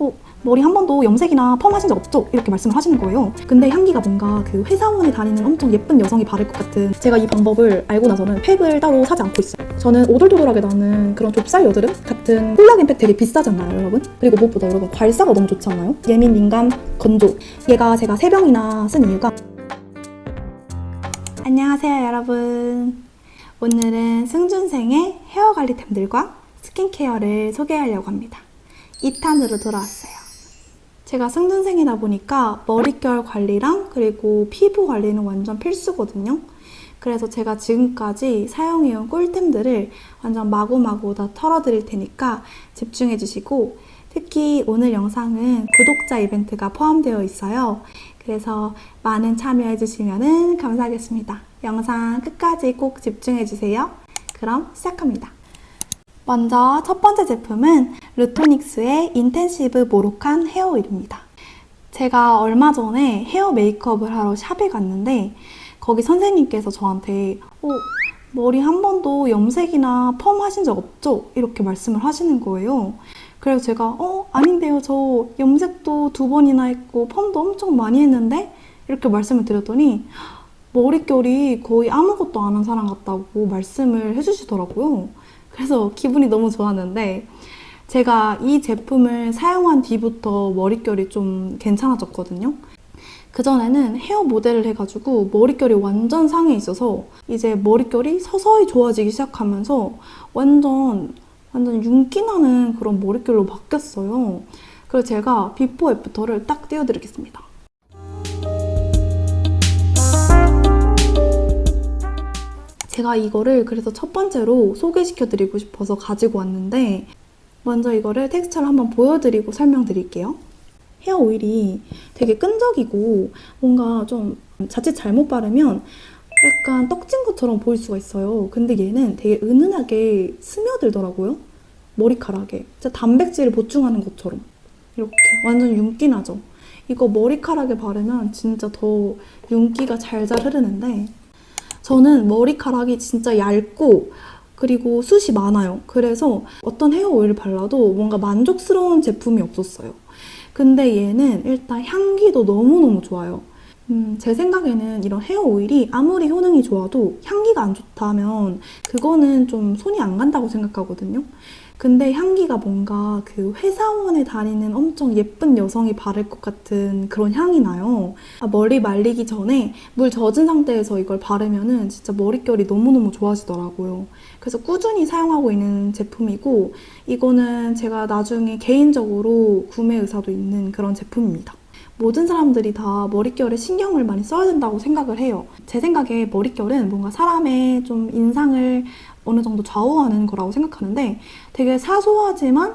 어, 머리 한 번도 염색이나 펌 하신 적 없죠? 이렇게 말씀을 하시는 거예요. 근데 향기가 뭔가 그 회사원에 다니는 엄청 예쁜 여성이 바를 것 같은 제가 이 방법을 알고 나서는 팩을 따로 사지 않고 있어요. 저는 오돌도돌하게 나는 그런 좁쌀 여드름 같은 콜라겐 팩 되게 비싸잖아요, 여러분. 그리고 무엇보다 여러분 괄사가 너무 좋지 않아요? 예민, 민감, 건조. 얘가 제가 세 병이나 쓴 이유가 안녕하세요, 여러분. 오늘은 승준생의 헤어 관리템들과 스킨케어를 소개하려고 합니다. 2탄으로 돌아왔어요. 제가 승준생이다 보니까 머릿결 관리랑 그리고 피부 관리는 완전 필수거든요. 그래서 제가 지금까지 사용해온 꿀템들을 완전 마구마구 다 털어드릴 테니까 집중해 주시고 특히 오늘 영상은 구독자 이벤트가 포함되어 있어요. 그래서 많은 참여해 주시면 감사하겠습니다. 영상 끝까지 꼭 집중해 주세요. 그럼 시작합니다. 먼저 첫 번째 제품은 루토닉스의 인텐시브 모로칸 헤어 오일입니다. 제가 얼마 전에 헤어 메이크업을 하러 샵에 갔는데 거기 선생님께서 저한테 어, 머리 한 번도 염색이나 펌 하신 적 없죠? 이렇게 말씀을 하시는 거예요. 그래서 제가 어 아닌데요 저 염색도 두 번이나 했고 펌도 엄청 많이 했는데 이렇게 말씀을 드렸더니 머릿결이 거의 아무것도 안 한 사람 같다고 말씀을 해주시더라고요. 그래서 기분이 너무 좋았는데 제가 이 제품을 사용한 뒤부터 머릿결이 좀 괜찮아졌거든요. 그전에는 헤어 모델을 해가지고 머릿결이 완전 상해 있어서 이제 머릿결이 서서히 좋아지기 시작하면서 완전 완전 윤기 나는 그런 머릿결로 바뀌었어요. 그래서 제가 비포 애프터를 딱 띄워드리겠습니다. 제가 이거를 그래서 첫 번째로 소개시켜 드리고 싶어서 가지고 왔는데 먼저 이거를 텍스처를 한번 보여드리고 설명드릴게요. 헤어 오일이 되게 끈적이고 뭔가 좀 자칫 잘못 바르면 약간 떡진 것처럼 보일 수가 있어요. 근데 얘는 되게 은은하게 스며들더라고요. 머리카락에. 진짜 단백질을 보충하는 것처럼. 이렇게 완전 윤기 나죠. 이거 머리카락에 바르면 진짜 더 윤기가 잘잘 흐르는데 저는 머리카락이 진짜 얇고 그리고 숱이 많아요. 그래서 어떤 헤어 오일을 발라도 뭔가 만족스러운 제품이 없었어요. 근데 얘는 일단 향기도 너무너무 좋아요. 음, 제 생각에는 이런 헤어 오일이 아무리 효능이 좋아도 향기가 안 좋다면 그거는 좀 손이 안 간다고 생각하거든요. 근데 향기가 뭔가 그 회사원에 다니는 엄청 예쁜 여성이 바를 것 같은 그런 향이 나요. 아, 머리 말리기 전에 물 젖은 상태에서 이걸 바르면은 진짜 머릿결이 너무너무 좋아지더라고요. 그래서 꾸준히 사용하고 있는 제품이고 이거는 제가 나중에 개인적으로 구매 의사도 있는 그런 제품입니다. 모든 사람들이 다 머릿결에 신경을 많이 써야 된다고 생각을 해요. 제 생각에 머릿결은 뭔가 사람의 좀 인상을 어느 정도 좌우하는 거라고 생각하는데 되게 사소하지만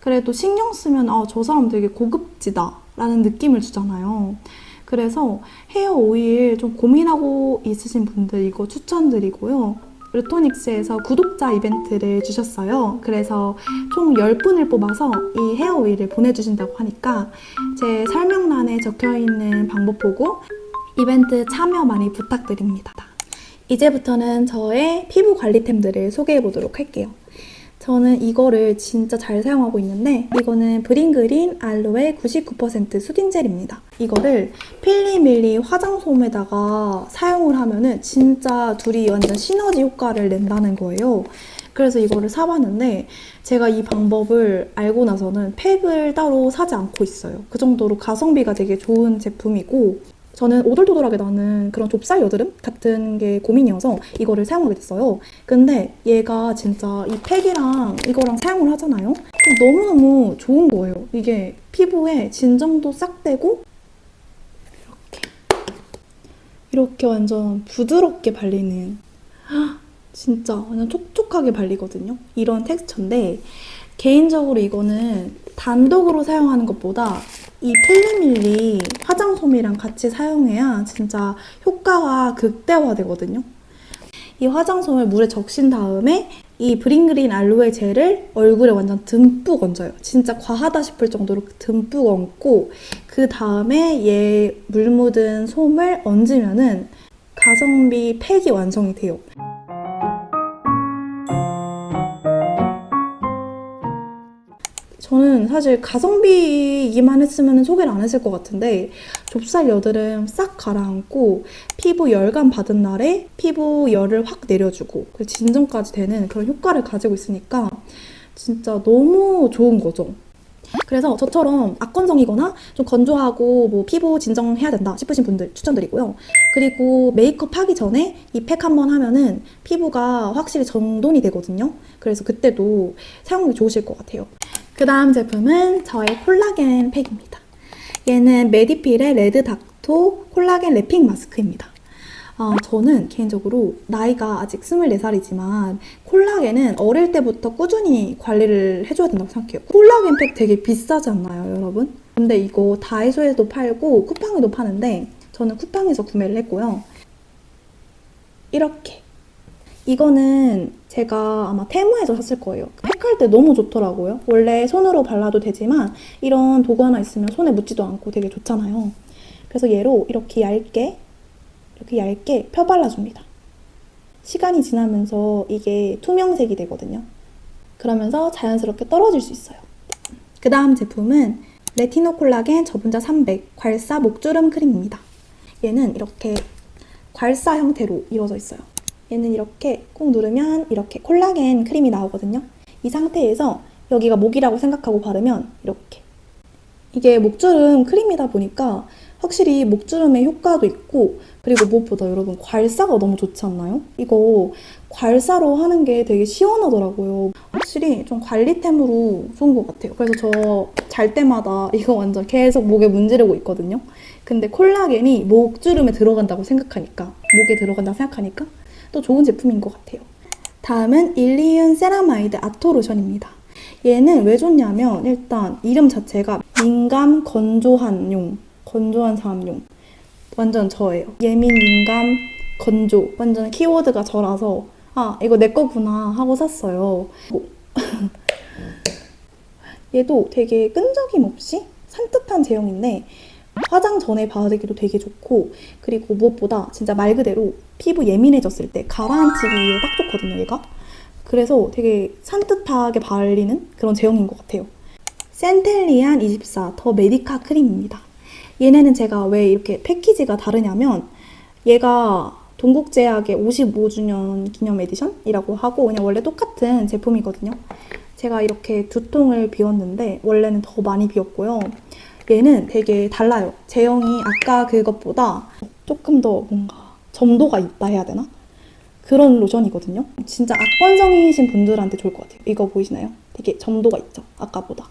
그래도 신경 쓰면 아, 저 사람 되게 고급지다 라는 느낌을 주잖아요. 그래서 헤어 오일 좀 고민하고 있으신 분들 이거 추천드리고요. 루토닉스에서 구독자 이벤트를 주셨어요. 그래서 총 10분을 뽑아서 이 헤어 오일을 보내주신다고 하니까 제 설명란에 적혀 있는 방법 보고 이벤트 참여 많이 부탁드립니다. 이제부터는 저의 피부 관리템들을 소개해 보도록 할게요. 저는 이거를 진짜 잘 사용하고 있는데 이거는 브링그린 알로에 99% 수딩 젤입니다. 이거를 필리밀리 화장솜에다가 사용을 하면 은 진짜 둘이 완전 시너지 효과를 낸다는 거예요. 그래서 이거를 사봤는데 제가 이 방법을 알고 나서는 팩을 따로 사지 않고 있어요. 그 정도로 가성비가 되게 좋은 제품이고 저는 오돌도돌하게 나는 그런 좁쌀 여드름 같은 게 고민이어서 이거를 사용하게 됐어요. 근데 얘가 진짜 이 팩이랑 이거랑 사용을 하잖아요. 너무너무 좋은 거예요. 이게 피부에 진정도 싹 되고 이렇게 이렇게 완전 부드럽게 발리는 진짜 완전 촉촉하게 발리거든요. 이런 텍스처인데 개인적으로 이거는 단독으로 사용하는 것보다 이 필리밀리 화장솜이랑 같이 사용해야 진짜 효과가 극대화되거든요. 이 화장솜을 물에 적신 다음에 이 브링그린 알로에 젤을 얼굴에 완전 듬뿍 얹어요. 진짜 과하다 싶을 정도로 듬뿍 얹고 그 다음에 얘 물 묻은 솜을 얹으면은 가성비 팩이 완성이 돼요. 저는 사실 가성비이기만 했으면 소개를 안 했을 것 같은데 좁쌀 여드름 싹 가라앉고 피부 열감 받은 날에 피부 열을 확 내려주고 그 진정까지 되는 그런 효과를 가지고 있으니까 진짜 너무 좋은 거죠. 그래서 저처럼 악건성이거나 좀 건조하고 뭐 피부 진정해야 된다 싶으신 분들 추천드리고요. 그리고 메이크업 하기 전에 이 팩 한번 하면은 피부가 확실히 정돈이 되거든요. 그래서 그때도 사용하기 좋으실 것 같아요. 그 다음 제품은 저의 콜라겐 팩입니다. 얘는 메디필의 레드 닥토 콜라겐 랩핑 마스크입니다. 아, 저는 개인적으로 나이가 아직 24살이지만 콜라겐은 어릴 때부터 꾸준히 관리를 해줘야 된다고 생각해요. 콜라겐 팩 되게 비싸지 않나요, 여러분? 근데 이거 다이소에도 팔고 쿠팡에도 파는데 저는 쿠팡에서 구매를 했고요. 이렇게. 이거는 제가 아마 테무에서 샀을 거예요. 팩할 때 너무 좋더라고요. 원래 손으로 발라도 되지만 이런 도구 하나 있으면 손에 묻지도 않고 되게 좋잖아요. 그래서 얘로 이렇게 얇게 이렇게 얇게 펴 발라줍니다. 시간이 지나면서 이게 투명색이 되거든요. 그러면서 자연스럽게 떨어질 수 있어요. 그 다음 제품은 레티노 콜라겐 저분자 300 괄사 목주름 크림입니다. 얘는 이렇게 괄사 형태로 이루어져 있어요. 얘는 이렇게 꾹 누르면 이렇게 콜라겐 크림이 나오거든요. 이 상태에서 여기가 목이라고 생각하고 바르면 이렇게 이게 목주름 크림이다 보니까 확실히 목주름에 효과도 있고 그리고 무엇보다 여러분 괄사가 너무 좋지 않나요? 이거 괄사로 하는 게 되게 시원하더라고요. 확실히 좀 관리템으로 좋은 것 같아요. 그래서 저 잘 때마다 이거 완전 계속 목에 문지르고 있거든요. 근데 콜라겐이 목주름에 들어간다고 생각하니까 목에 들어간다고 생각하니까 또 좋은 제품인 것 같아요. 다음은 일리윤 세라마이드 아토 로션입니다. 얘는 왜 좋냐면 일단 이름 자체가 민감 건조한 용, 건조한 사람용. 완전 저예요. 예민, 민감, 건조. 완전 키워드가 저라서 아 이거 내 거구나 하고 샀어요. 뭐. 얘도 되게 끈적임 없이 산뜻한 제형인데 화장 전에 바르기도 되게 좋고 그리고 무엇보다 진짜 말 그대로 피부 예민해졌을 때 가라앉히기에 딱 좋거든요 얘가. 그래서 되게 산뜻하게 발리는 그런 제형인 것 같아요. 센텔리안 24 더 메디카 크림입니다. 얘네는 제가 왜 이렇게 패키지가 다르냐면 얘가 동국제약의 55주년 기념 에디션이라고 하고 그냥 원래 똑같은 제품이거든요. 제가 이렇게 두 통을 비웠는데 원래는 더 많이 비웠고요 얘는 되게 달라요. 제형이 아까 그것보다 조금 더 뭔가 점도가 있다 해야 되나? 그런 로션이거든요. 진짜 악건성이신 분들한테 좋을 것 같아요. 이거 보이시나요? 되게 점도가 있죠. 아까보다.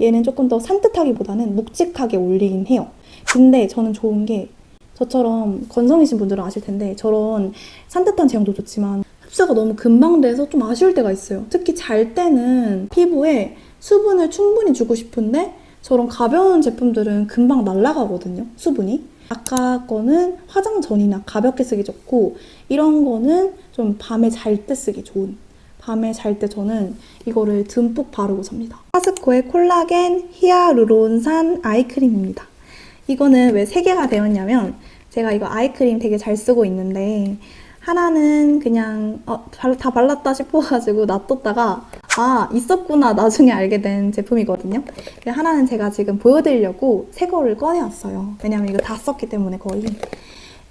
얘는 조금 더 산뜻하기보다는 묵직하게 올리긴 해요. 근데 저는 좋은 게 저처럼 건성이신 분들은 아실 텐데 저런 산뜻한 제형도 좋지만 흡수가 너무 금방 돼서 좀 아쉬울 때가 있어요. 특히 잘 때는 피부에 수분을 충분히 주고 싶은데 저런 가벼운 제품들은 금방 날아가거든요, 수분이. 아까 거는 화장 전이나 가볍게 쓰기 좋고, 이런 거는 좀 밤에 잘 때 쓰기 좋은. 밤에 잘 때 저는 이거를 듬뿍 바르고 삽니다. 파스코의 콜라겐 히아루론산 아이크림입니다. 이거는 왜 3개가 되었냐면, 제가 이거 아이크림 되게 잘 쓰고 있는데, 하나는 그냥 어, 발- 다 발랐다 싶어가지고 놔뒀다가 아 있었구나 나중에 알게 된 제품이거든요. 하나는 제가 지금 보여드리려고 새 거를 꺼내왔어요. 왜냐면 이거 다 썼기 때문에 거의.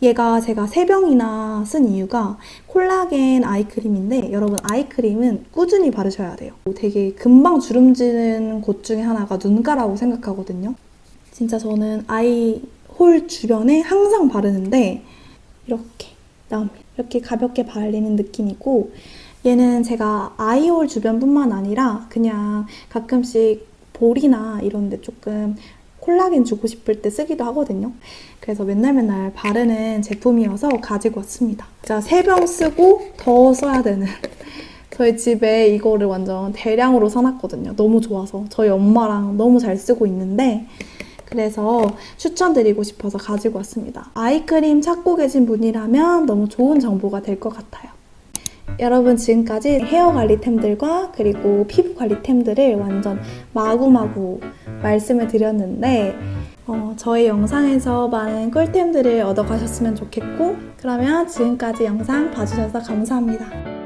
얘가 제가 세 병이나 쓴 이유가 콜라겐 아이크림인데 여러분 아이크림은 꾸준히 바르셔야 돼요. 되게 금방 주름지는 곳 중에 하나가 눈가라고 생각하거든요. 진짜 저는 아이 홀 주변에 항상 바르는데 이렇게 나옵니다. 이렇게 가볍게 발리는 느낌이고 얘는 제가 아이홀 주변뿐만 아니라 그냥 가끔씩 볼이나 이런 데 조금 콜라겐 주고 싶을 때 쓰기도 하거든요. 그래서 맨날 맨날 바르는 제품이어서 가지고 왔습니다. 진짜 세 병 쓰고 더 써야 되는 저희 집에 이거를 완전 대량으로 사놨거든요. 너무 좋아서 저희 엄마랑 너무 잘 쓰고 있는데 그래서 추천드리고 싶어서 가지고 왔습니다. 아이크림 찾고 계신 분이라면 너무 좋은 정보가 될 것 같아요. 여러분 지금까지 헤어 관리템들과 그리고 피부 관리템들을 완전 마구마구 말씀을 드렸는데 어, 저희 영상에서 많은 꿀템들을 얻어가셨으면 좋겠고 그러면 지금까지 영상 봐주셔서 감사합니다.